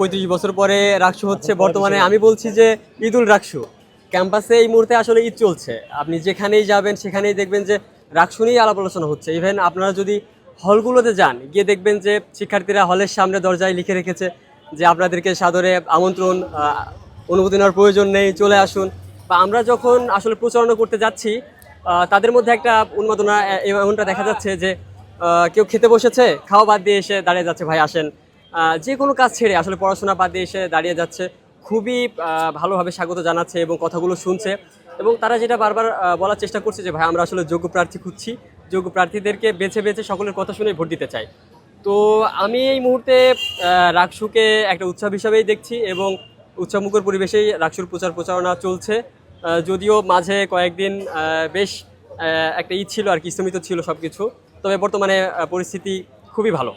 পঁয়ত্রিশ বছর পরে রাকসু হচ্ছে বর্তমানে আমি বলছি যে ঈদুল রাকসু। ক্যাম্পাসে এই মুহূর্তে আসলে ঈদ চলছে। আপনি যেখানেই যাবেন সেখানেই দেখবেন যে রাকসু নিয়েই আলাপ আলোচনা হচ্ছে। ইভেন আপনারা যদি হলগুলোতে যান গিয়ে দেখবেন যে শিক্ষার্থীরা হলের সামনে দরজায় লিখে রেখেছে যে আপনাদেরকে সাদরে আমন্ত্রণ অনুমতি নেওয়ার প্রয়োজন নেই চলে আসুন। বা আমরা যখন আসলে প্রচারণা করতে যাচ্ছি তাদের মধ্যে একটা উন্মাদনা এমনটা দেখা যাচ্ছে যে কেউ খেতে বসেছে খাওয়া বাদ দিয়ে এসে দাঁড়িয়ে যাচ্ছে ভাই আসেন। যে কোনো কাজ ছেড়ে আসলে পড়াশোনা বাদ দিয়ে এসে দাঁড়িয়ে যাচ্ছে। খুবই ভালোভাবে স্বাগত জানাচ্ছে এবং কথাগুলো শুনছে। এবং তারা যেটা বারবার বলার চেষ্টা করছে যে, ভাই, আমরা আসলে যোগ্য প্রার্থী খুঁজছি। যোগ্য প্রার্থীদেরকে বেছে বেছে সকলের কথা শুনে ভোট দিতে চাই। তো আমি এই মুহূর্তে রাকসুকে একটা উৎসব হিসাবেই দেখছি এবং উৎসবমুখর পরিবেশেই রাকসুর প্রচার প্রচারণা চলছে। যদিও মাঝে কয়েকদিন বেশ একটা ঈদ ছিল আর কি স্থমিত ছিল সব কিছু তবে বর্তমানে পরিস্থিতি খুবই ভালো।